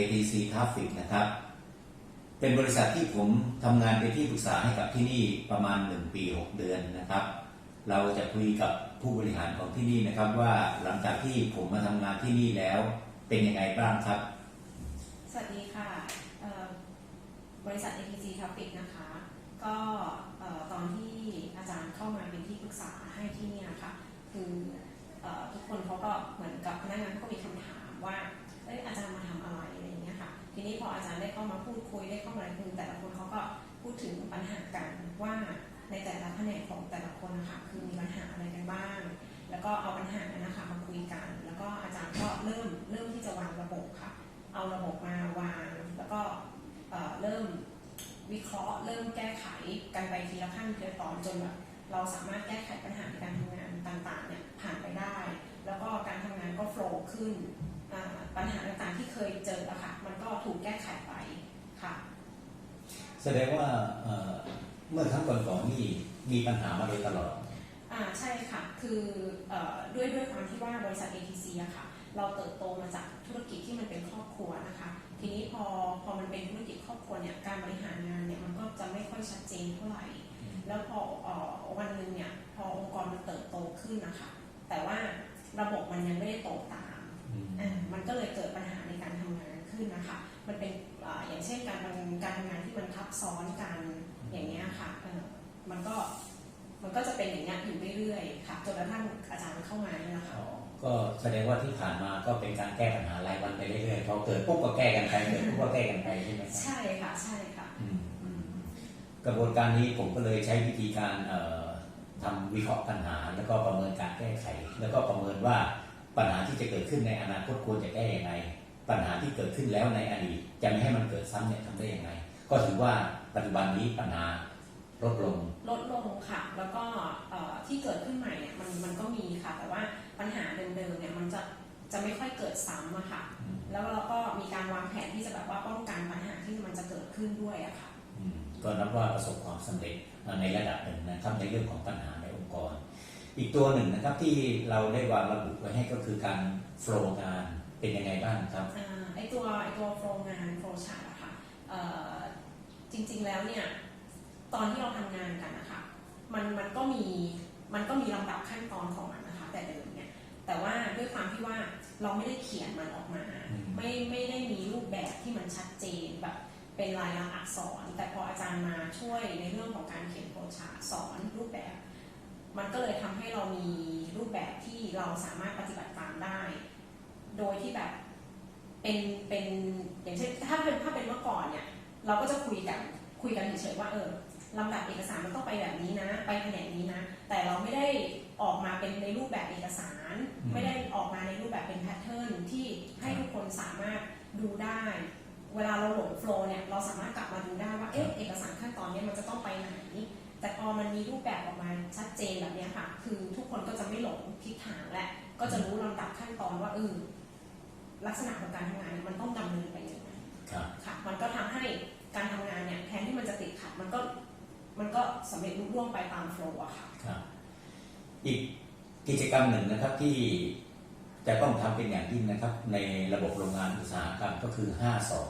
ATC Traffic นะครับ เป็นบริษัทที่ผมทำงานเป็นที่ปรึกษาให้กับที่นี่ประมาณ 1 ปี 6 เดือนนะครับ เราจะคุยกับผู้บริหารของที่นี่นะครับว่าหลังจากที่ผมมาทำงานที่นี่แล้วเป็นยังไงบ้างครับ สวัสดีค่ะ บริษัท ATG Traffic นะคะ ก็ตอนที่อาจารย์เข้ามาเป็นที่ปรึกษาให้ที่นี่ยค่ะคืออทุกคนเขาก็เหมือนกับพนักงานเขาก็มีคำถาม พูดคุยได้เข้ามาอะไรคือแต่ละคนเขาก็พูดถึงปัญหากันว่าในแต่ละแผนกของแต่ละคนนะคะคือมีปัญหาอะไรกันบ้าง แล้วก็เอาปัญหานั้นนะคะมาคุยกัน แล้วก็อาจารย์ก็เริ่มเริ่มที่จะวางระบบค่ะ เอาระบบมาวางแล้วก็เเริ่มวิเคราะห์ เริ่มแก้ไขกันไปทีละขั้นทีละตอนจนแบบเราสามารถแก้ไขปัญหาในการทำงานต่างๆเนี่ยผ่านไปได้ แล้วก็การทำงานก็โฟล์ขึ้นปัญหาต่างๆที่เคยเจออะค่ะมันก็ถูกแก้ไขไป ค่ะ แสดงว่าเอ่อเมื่อครั้งก่อนๆนี่มีปัญหามาโดยตลอด อ่าใช่ค่ะ คือเออด้วยด้วยความที่ว่าบริษัท ATC อะค่ะ เราเติบโตมาจากธุรกิจที่มันเป็นครอบครัวนะคะ ทีนี้พอพอมันเป็นธุรกิจครอบครัวเนี่ย การบริหารงานเนี่ยมันก็จะไม่ค่อยชัดเจนเท่าไหร่ แล้วพอเอ่อวันหนึ่งเนี่ยพอองค์กรมันเติบโตขึ้นนะคะ แต่ว่าระบบมันยังไม่ได้โตตามอ่ามันก็เลยเกิดปัญหาในการทำงานขึ้นนะคะ มันเป็น อ่าอย่างเช่นการทำการทำงานที่มันทับซ้อนกันอย่างเงี้ยค่ะเออมันก็มันก็จะเป็นอย่างเงี้ยอยู่เรื่อยๆค่ะจนกระทั่งอาจารย์เข้ามาเนี่ยนะคะอ๋อก็แสดงว่าที่ผ่านมาก็เป็นการแก้ปัญหารายวันไปเรื่อยๆพอเกิดปุ๊บก็แก้กันไปเกิดปุ๊บก็แก้กันไปใช่ไหมครับใช่ค่ะใช่ค่ะอืมอืมกระบวนการนี้ผมก็เลยใช้วิธีการเอ่อทำวิเคราะห์ปัญหา แล้วก็ประเมินการแก้ไข แล้วก็ประเมินว่าปัญหาที่จะเกิดขึ้นในอนาคตควรจะแก้อย่างไร ปัญหาที่เกิดขึ้นแล้วในอดีตจะไม่ให้มันเกิดซ้ำเนี่ยทำได้อย่างไรก็ถือว่าปัจจุบันนี้ปัญหาลดลง ลดลงค่ะ แล้วก็เอ่อที่เกิดขึ้นใหม่เนี่ยมันมันก็มีค่ะ แต่ว่าปัญหาเดิมๆเนี่ยมันจะจะไม่ค่อยเกิดซ้ำอะค่ะอืมแล้วเราก็มีการวางแผนที่จะแบบว่าป้องกันปัญหาที่มันจะเกิดขึ้นด้วยอะค่ะอืมก็นับว่าประสบความสำเร็จในระดับหนึ่งนะครับในเรื่องของปัญหาในองค์กร อีกตัวหนึ่งนะครับที่เราได้วางระบุไว้ให้ก็คือการโฟล์งาน เป็นยังไงบ้างครับอ่าไอตัวไอตัวโฟล์งานโฟล์ชาร์ตอะค่ะเอ่อจริงๆแล้วเนี่ยตอนที่เราทำงานกันนะคะมันมันก็มีมันก็มีลำดับขั้นตอนของมันนะคะ แต่เดิมเนี่ยแต่ว่าด้วยความที่ว่าเราไม่ได้เขียนมันออกมาอืมไม่ไม่ได้มีรูปแบบที่มันชัดเจนแบบเป็นลายลักษณ์อักษร แต่พออาจารย์มาช่วยในเรื่องของการเขียนโฟล์ชาร์ตสอนรูปแบบ มันก็เลยทำให้เรามีรูปแบบที่เราสามารถปฏิบัติตามได้ โดยที่แบบเป็นเป็นอย่างเช่นถ้าเป็นถ้าเป็นเมื่อก่อนเนี่ย เราก็จะคุยกันคุยกันเฉยๆว่าเออลำดับเอกสารมันต้องไปแบบนี้นะ ไปแผนกนี้นะ แต่เราไม่ได้ออกมาเป็นในรูปแบบเอกสารอืมไม่ได้ออกมาในรูปแบบเป็นแพทเทิร์นที่ให้ทุกคนสามารถดูได้ เวลาเราหลงโฟล์เนี่ยเราสามารถกลับมาดูได้ว่าเอ๊ะเอกสารขั้นตอนเนี้ยมันจะต้องไปไหนแต่พอมันมีรูปแบบออกมาชัดเจนแบบเนี้ยค่ะ คือทุกคนก็จะไม่หลงทิศทางและ ก็จะรู้ลำดับขั้นตอนว่าเออ ลักษณะของการทำงานเนี่ยมันต้องดำเนินไปยังไงครับค่ะ มันก็ทำให้การทำงานเนี่ยแทนที่มันจะติดขัดมันก็มันก็สำเร็จรุ่ร่วงไปตามโฟล์อะค่ะครับอีกกิจกรรมหนึ่งนะครับที่จะต้องทำเป็นอย่างยิ่งนะครับ ในระบบโรงงานอุตสาหกรรมก็คือ 5สอ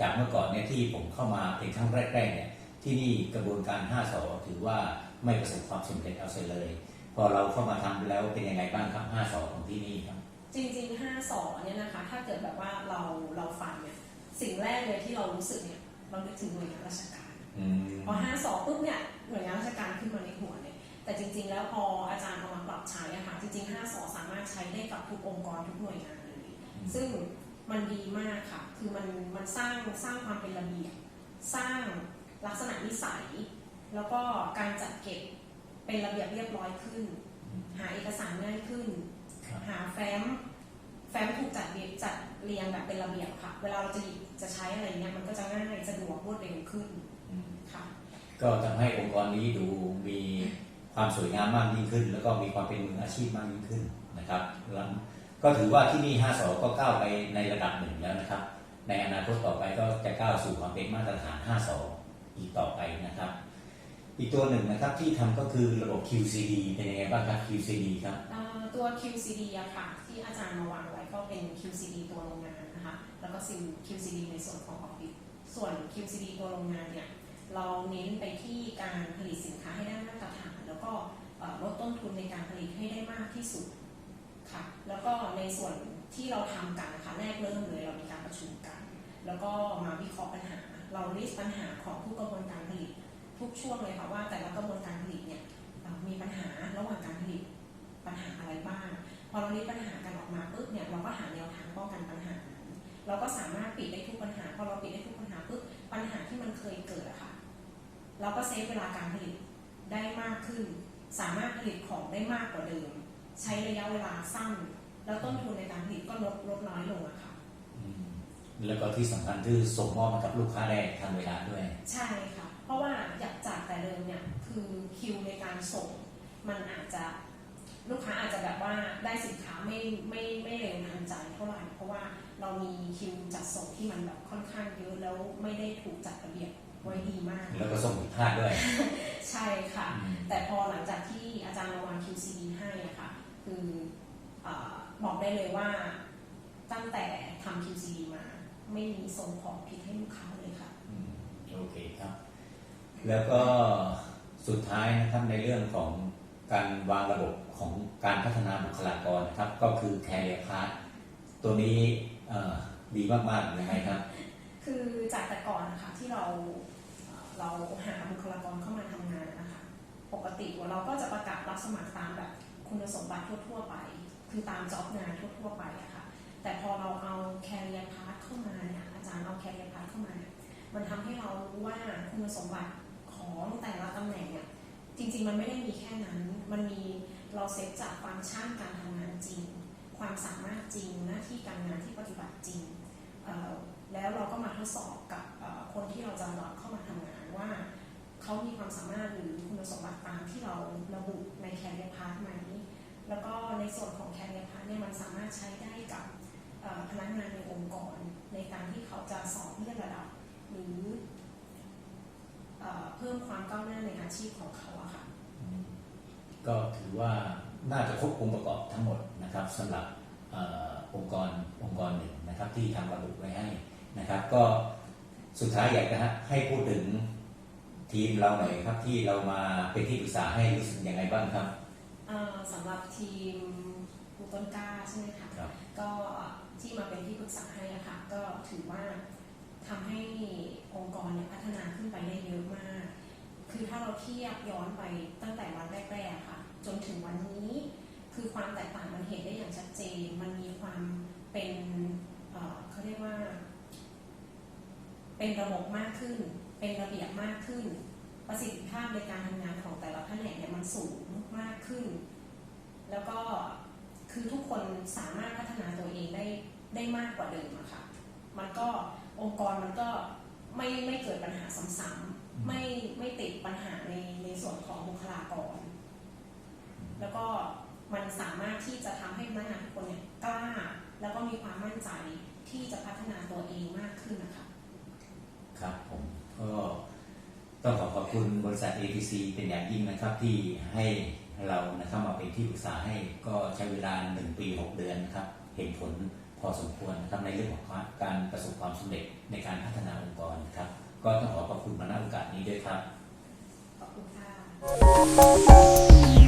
จากเมื่อก่อนเนี่ยที่ผมเข้ามาเป็นครั้งแรกๆเนี่ยที่นี่กระบวนการ 5สอถือว่าไม่ประสบความสำเร็จเอาเสียเลย พอเราเข้ามาทำแล้วเป็นยังไงบ้างครับ 5สอของที่นี่ครับ จริงๆห้าสอเนี่ยนะคะ ถ้าเกิดแบบว่าเราเราฟังเนี่ยสิ่งแรกเลยที่เรารู้สึกเนี่ยเรานึกถึงหน่วยงานราชการอืมพอห้าสองปุ๊บเนี่ยหน่วยงานราชการขึ้นมาในหัวเลยแต่จริง ๆ แล้วพออาจารย์เอามาปรับใช้อะค่ะจริงๆห้าสอสามารถใช้ได้กับทุกองค์กรทุกหน่วยงานเลยซึ่งมันดีมากค่ะ คือมันมันสร้างสร้างความเป็นระเบียบสร้างลักษณะนิสัย แล้วก็การจัดเก็บเป็นระเบียบเรียบร้อยขึ้น หาเอกสารง่ายขึ้นครับหาแฟ้ม แฟ้มถูกจัดเรียงจัด เรียงแบบเป็นระเบียบค่ะ เวลาเราจะหยิบจะใช้อะไรเงี้ยมันก็จะง่ายสะดวกรวดเร็วขึ้นอืมค่ะ ก็ทำให้องค์กรนี้ดูมีความสวยงามมากยิ่งขึ้น แล้วก็มีความเป็นมืออาชีพมากยิ่งขึ้นนะครับแล้วก็ถือว่าที่นี่5สอก็ก้าวไปในระดับหนึ่งแล้วนะครับ ในอนาคตต่อไปก็จะก้าวสู่ความเป็นมาตรฐาน5สออีกต่อไปนะครับ อีกตัวหนึ่งนะครับที่ทำก็คือระบบ QCD เป็นยังไงบ้างครับ QCD ครับเอ่อ ตัว QCD อะค่ะที่อาจารย์มาวางไว้ก็เป็น QCD ตัวโรงงานนะคะ แล้วก็ QCD ในส่วนของออฟฟิศส่วน QCD ตัวโรงงานเนี่ยเราเน้นไปที่การผลิตสินค้าให้ได้มาตรฐาน แล้วก็ลดต้นทุนในการผลิตให้ได้มากที่สุดค่ะแล้วก็ในส่วนที่เราทำกันนะคะแรกเริ่มเลยเรามีการประชุมกัน แล้วก็มาวิเคราะห์ปัญหา เราลิสต์ปัญหาของทุกกระบวนการผลิต ทุกช่วงเลยค่ะว่าแต่ละกระบวนการผลิตเนี่ยมีปัญหาระหว่างการผลิต ปัญหาอะไรบ้าง พอเราลิสต์ปัญหากันออกมาปุ๊บเนี่ยเราก็หาแนวทางป้องกันปัญหานั้นเราก็สามารถปิดได้ทุกปัญหา พอเราปิดได้ทุกปัญหาปุ๊บปัญหาที่มันเคยเกิดอะค่ะ เราก็เซฟเวลาการผลิตได้มากขึ้น สามารถผลิตของได้มากกว่าเดิม ใช้ระยะเวลาสั้น แล้วต้นทุนในการผลิตก็ลดลดน้อยลงอะค่ะอืมแล้วก็ที่สำคัญคือส่งมอบมากับลูกค้าได้ทันเวลาด้วย ใช่ค่ะ เพราะว่าอยากจากแต่เดิมเนี่ยคือคิวในการส่ง มันอาจจะ ลูกค้าอาจจะแบบว่าได้สินค้าไม่ไม่ไม่เร็วทันใจเท่าไหร่เพราะว่าเรามีคิวจัดส่งที่มันแบบค่อนข้างเยอะแล้วไม่ได้ถูกจัดระเบียบไว้ดีมาก แล้วก็ส่งผิดพลาดด้วย ใช่ค่ะอืมแต่พอหลังจากที่อาจารย์มาวาง QCD ให้อะค่ะ คือเออบอกได้เลยว่าตั้งแต่ทำ QCD มา ไม่มีส่งของผิดให้ลูกค้าเลยค่ะอืมโอเคครับ แล้วก็สุดท้ายนะครับในเรื่องของ การวางระบบของการพัฒนาบุคลากรนะครับ ก็คือ Career Path ตัวนี้ดีมากๆยังไงครับ คือจากแต่ก่อนนะคะที่เราเราหาบุคลากรเข้ามาทำงานนะคะ ปกติเราก็จะประกาศรับสมัครตามแบบคุณสมบัติทั่วๆไป คือตามจ็อบงานทั่วๆไปอะค่ะ แต่พอเราเอา career path เข้ามาเนี่ยอาจารย์เอา career path เข้ามา มันทำให้เรารู้ว่าคุณสมบัติของแต่ละตำแหน่งเนี่ย จริงๆ มันไม่ได้มีแค่นั้น มันมีเราเซตจากฟังก์ชันการทำงานจริง ความสามารถจริง หน้าที่การงานที่ปฏิบัติจริง แล้วเราก็มาทดสอบกับคนที่เราจะรับเข้ามาทำงานว่าเขามีความสามารถหรือคุณสมบัติตามที่เราระบุใน career path ไหม แล้วก็ในส่วนของ career path เนี่ยมันสามารถใช้ได้กับพนักงานในองค์กร ในการที่เขาจะสอบเลื่อนระดับ หรือ มความก้าวหน้าในอาชีพของเขาอะค่ะ ก็ถือว่าน่าจะครบองค์ประกอบทั้งหมดนะครับสำหรับเออองค์กรองค์กรหนึ่งนะครับที่ทำระบบไว้ให้นะครับ ก็สุดท้ายอยากจะให้พูดถึงทีมเราหน่อยครับที่เรามาเป็นที่ปรึกษาให้รู้สึกยังไงบ้างครับ เอ่อสำหรับทีมครูต้นกล้าใช่ไหมคะครับ ก็ที่มาเป็นที่ปรึกษาให้อะค่ะก็ถือว่าทำให้ เราเทียบย้อนไปตั้งแต่วันแรกๆค่ะ จนถึงวันนี้ คือความแตกต่างมันเห็นได้อย่างชัดเจน มันมีความเป็นเเขาเรียกว่า เป็นระบบมากขึ้น เป็นระเบียบมากขึ้น ประสิทธิภาพในการทำงานของแต่ละแผนกเนี่ยมันสูงมากขึ้น แล้วก็คือทุกคนสามารถพัฒนาตัวเองได้ได้มากกว่าเดิมอะค่ะ มันก็องค์กรมันก็ไม่ไม่เกิดปัญหาซ้ำๆ ไม่ไม่ติดปัญหาในในส่วนของบุคลากร แล้วก็มันสามารถที่จะทำให้พนักงานทุกคนเนี่ยกล้า แล้วก็มีความมั่นใจที่จะพัฒนาตัวเองมากขึ้นนะคะครับผมก็ต้องขอขอบคุณบริษัท ATC เป็นอย่างยิ่งนะครับที่ให้เรานะครับมาเป็นที่ปรึกษาให้ก็ใช้เวลา 1 ปี 6 เดือนนะครับ เห็นผลพอสมควรนะครับในเรื่องของการประสบความสำเร็จในการพัฒนาองค์กรนะครับ ก็ต้องขอขอบคุณมาณโอกาสนี้ด้วยครับ ขอบคุณค่ะ